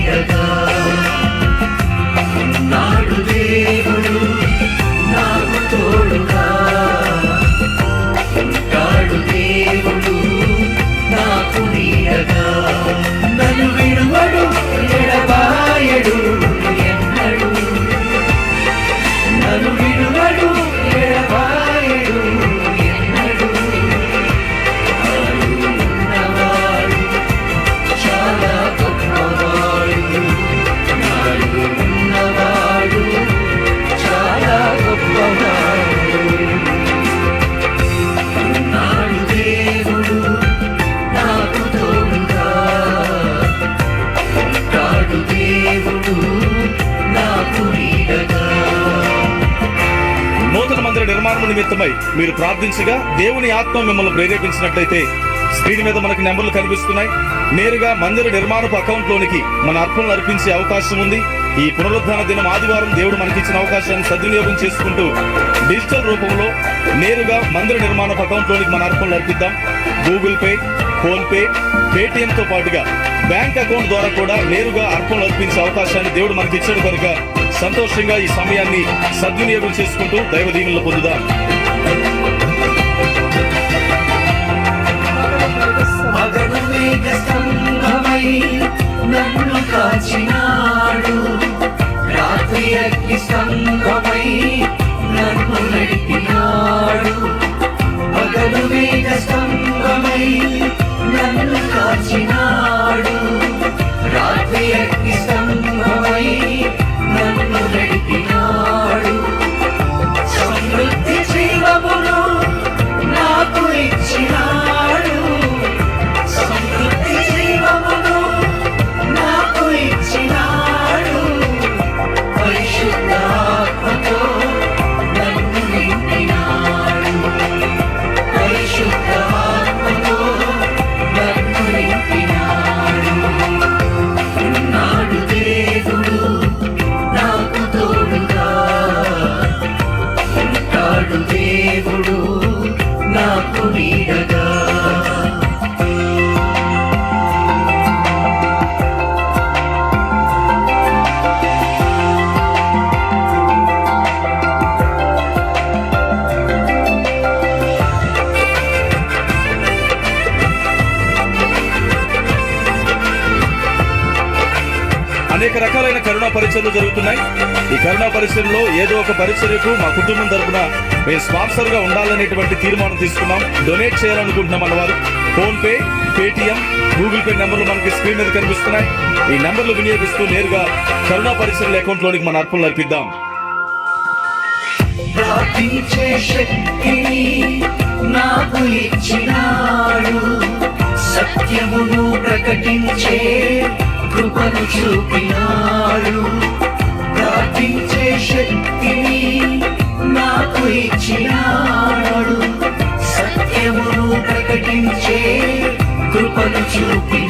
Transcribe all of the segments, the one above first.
你的歌。నిమిత్తమై మీరు ప్రార్థించగా దేవుని ఆత్మ మిమ్మల్ని ప్రేరేపించినట్లయితే స్క్రీన్ మీద మనకి నెంబర్లు కనిపిస్తున్నాయి. నేరుగా మందిర నిర్మాణపు అకౌంట్లోనికి మన అర్పణలు అర్పించే అవకాశం ఉంది. ఈ పునరుద్ధాన దినం ఆదివారం దేవుడు మనకిచ్చిన అవకాశాన్ని సద్వినియోగం చేసుకుంటూ డిజిటల్ రూపంలో నేరుగా మందిర నిర్మాణ అకౌంట్లోనికి మన అర్పణలు అర్పిద్దాం. గూగుల్ పే ఫోన్ పే పేటిఎంతో పాటుగా బ్యాంక్ అకౌంట్ ద్వారా కూడా నేరుగా అర్పణలు అర్పించే అవకాశాన్ని దేవుడు మనకిచ్చాడు కనుక సంతోషంగా ఈ సమయాన్ని సద్వినియోగం చేసుకుంటూ దైవ దీవెనలు పొందుదాం. నన్ను కాచినాడు రాత్రి అగ్ని స్తంభమై నన్ను నడిపినాడు మగను వేగ స్తంభమై నన్ను కాచినాడు. అనేక రకాలైన కరుణా పరిచయలు జరుగుతున్నాయి. ఈ కరుణా పరిచయంలో ఏదో ఒక పరిచర్యకు మా కుటుంబం తరఫున మేము స్పాన్సర్గా ఉండాలనేటువంటి తీర్మానం తీసుకున్నాం. డొనేట్ చేయాలనుకుంటున్నాం అన్నవారు. ఫోన్పే పేటిఎం గూగుల్ పే నెంబర్లు మనకి స్క్రీన్ మీద కనిపిస్తున్నాయి. ఈ నెంబర్లు వినియోగిస్తూ నేరుగా కరుణా పరిచర్ల అకౌంట్లోనికి మన అర్పణలు అర్పిద్దాం. నాకు ఇచ్చినాడు. సత్యమును ప్రకటించే కృపను చూపినాడు. ప్రార్థించే శక్తిని నాకు ఇచ్చినాడు. సత్యమును ప్రకటించే కృపను చూపిన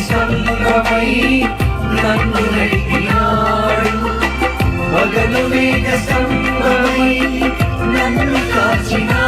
అగ్ని స్తంభమై నన్ను నడిపినాడు. మగను మేఘ స్తంభమై నన్ను కాచినాడు